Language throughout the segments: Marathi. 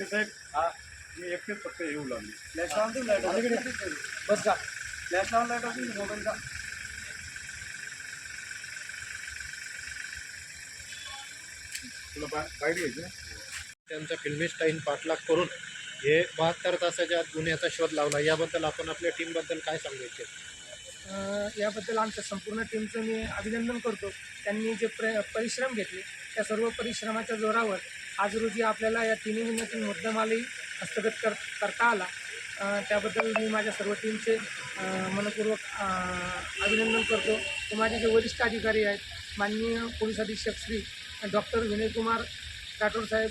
ते साहेब हा मी एकटेच फक्त येऊ लागले. फ्लॅश लावून देऊ. लाइट अलीकडे. बस का फ्लॅश लावून लाइट असेल मोबाईल का? तुला बा- बाहेर घ्यायचं त्यांचा फिल्मी स्टाईल पाठलाग करून हे बहात्तर तासाच्या आत गुन्ह्याचा शोध लावला. याबद्दल आपण आपल्या टीमबद्दल काय सांगू इच्छित अ, याबद्दल आमच्या संपूर्ण टीमचं मी अभिनंदन करतो. त्यांनी जे प्र परिश्रम घेतले त्या सर्व परिश्रमाच्या जोरावर आज रोजी आपल्याला या तिन्ही गुन्ह्यातील मुद्दामालही हस्तगत कर करता आला. त्याबद्दल मी माझ्या सर्व टीमचे मनपूर्वक अभिनंदन करतो. ते माझे जे वरिष्ठ अधिकारी आहेत माननीय पोलीस अधीक्षक श्री डॉक्टर विनयकुमार राठोड साहेब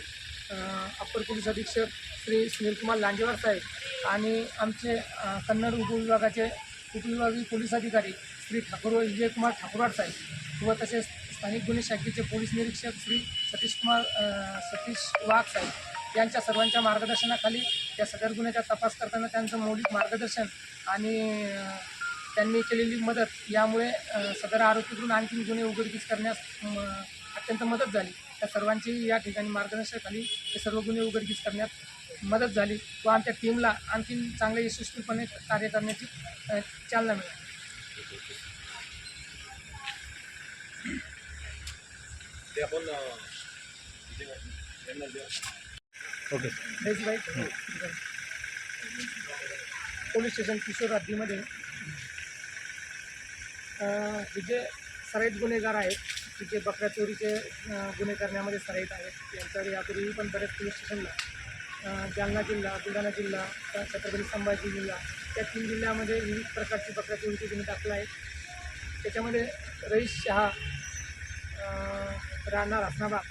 अप्पर पोलीस अधीक्षक श्री सुनीलकुमार लांजेवार साहेब आणि आमचे कन्नड उपविभागाचे उपविभागीय पोलीस अधिकारी श्री ठाकूर विजयकुमार ठाकूरवाड साहेब व तसेच स्थानिक गुन्हे शाखेचे पोलीस निरीक्षक श्री सतीश कुमार सतीश वाघ साहेब यांच्या सर्वांच्या मार्गदर्शनाखाली त्या सदर गुन्ह्याचा तपास करताना त्यांचं मौलिक मार्गदर्शन आणि त्यांनी केलेली मदत यामुळे सदर आरोपीकडून आणखी गुन्हे उघडकीस करण्यास म, अत्यंत मदत झाली. त्या सर्वांची या ठिकाणी मार्गदर्शनाखाली हे सर्व गुन्हे उघडकीस करण्यात मदत झाली व आमच्या टीमला आणखी चांगले यशस्वीपणे कार्य करण्याची चालना मिळाली. ते आपण ओके. पोलीस स्टेशन किशोर हद्दीमध्ये हे जे सराईत गुन्हेगार आहेत की जे बकऱ्या चोरीचे गुन्हे करण्यामध्ये सराईत आहेत त्यांच्यावर यापूर्वी पण बरेच पोलीस स्टेशनला जालना जिल्हा बुलढाणा जिल्हा छत्रपती संभाजी जिल्हा त्या तीन जिल्ह्यामध्ये विविध प्रकारची बकऱ्या चोरीचे गुन्हे दाखल आहेत. त्याच्यामध्ये रईस शहा राहणार हसनाबाद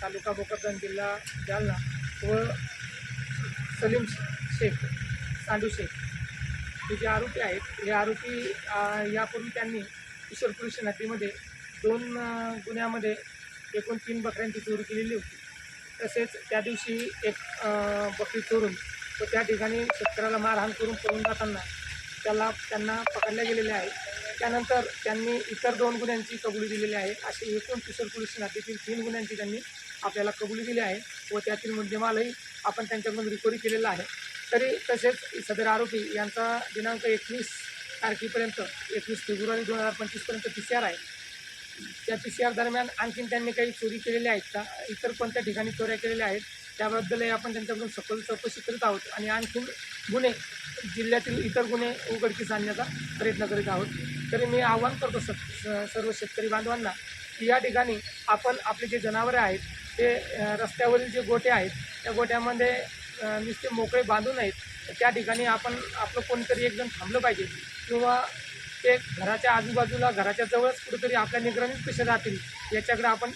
तालुका भोकरदन जिल्हा जालना व सलीम शेख सांडू शेख. हे जे आरोपी आहेत हे आरोपी यापूर्वी त्यांनी ईश्वर पुरुष नदीमध्ये दोन गुन्ह्यामध्ये एकूण तीन बकऱ्यांची चोरी केलेली होती. तसेच त्या दिवशी एक बकरी चोरून तो त्या ठिकाणी शेतकऱ्याला मारहाण करून पळून जाताना त्याला त्यांना पकडल्या गेलेले आहेत. त्यानंतर त्यांनी इतर दोन गुन्ह्यांची कबुली दिलेली आहे. असे एकूण किशोर पोलीस नात्यातील तीन गुन्ह्यांची त्यांनी आपल्याला कबुली दिली आहे व त्यातील मुद्देमालही आपण त्यांच्याकडून रिकव्हरी केलेला आहे. तरी तसेच सदर आरोपी यांचा दिनांक एकवीस तारखेपर्यंत एकवीस फेब्रुवारी दोन हजार पंचवीसपर्यंत पी सी आर आहे. त्या पी सी आर दरम्यान आणखीन त्यांनी काही चोरी केलेल्या आहेत का? इतर कोणत्या ठिकाणी चोऱ्या केलेल्या आहेत? त्याबद्दलही आपण त्यांच्याकडून सखोल चौकशी करीत आहोत आणि आणखीन गुन्हे जिल्ह्यातील इतर गुन्हे उघडकीस आणण्याचा प्रयत्न करीत आहोत. तरी मी आवाहन करतो स सर्व शेतकरी बांधवांना की या ठिकाणी आपण आपले जे जनावरे आहेत ते रस्त्यावरील जे गोटे आहेत त्या गोट्यामध्ये नुसते मोकळे बांधू नयेत त्या ठिकाणी आपण आपलं कोणतरी एकजण थांबलं पाहिजे किंवा ते घराच्या आजूबाजूला घराच्या जवळच कुठेतरी आपल्या निगराणीत कसे राहतील याच्याकडे आपण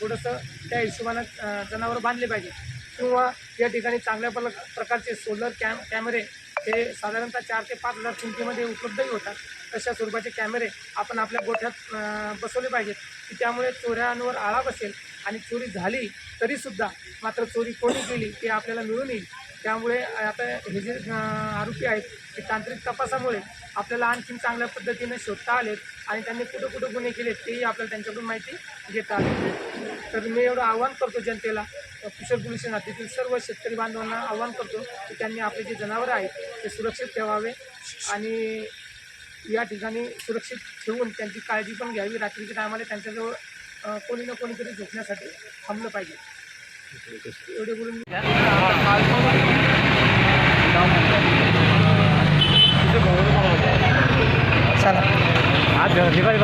थोडंसं त्या हिशोबानं जनावर जनावरं बांधले पाहिजे किंवा या ठिकाणी चांगल्या प्र प्रकारचे सोलर कॅम कॅमेरे हे साधारणतः चार ते पाच हजार किमतीमध्ये उपलब्धही होतात. तशा स्वरूपाचे कॅमेरे आपण आपल्या गोठ्यात बसवले पाहिजेत. की त्यामुळे चोऱ्यांवर आळा बसेल. आणि चोरी झाली तरीसुद्धा मात्र चोरी कोणी केली ते आपल्याला मिळून येईल. त्यामुळे आता हे जे आरोपी आहेत ते तांत्रिक तपासामुळे आपल्याला आणखीन चांगल्या पद्धतीने शोधता आलेत आणि त्यांनी कुठं कुठं गुन्हे केले तेही आपल्याला त्यांच्याकडून माहिती घेता आली. तर मी एवढं आव्हान करतो जनतेला कुशल पोलीस हद्दीतील सर्व शेतकरी बांधवांना आव्हान करतो की त्यांनी आपले जे जनावरं आहेत ते सुरक्षित ठेवावे आणि या ठिकाणी सुरक्षित ठेवून त्यांची काळजी पण घ्यावी. रात्रीच्या टायमाला त्यांच्याजवळ कोणी ना कोणीतरी झोपण्यासाठी थांबलं पाहिजे. एवढे बोलून चला. आज दिवाळी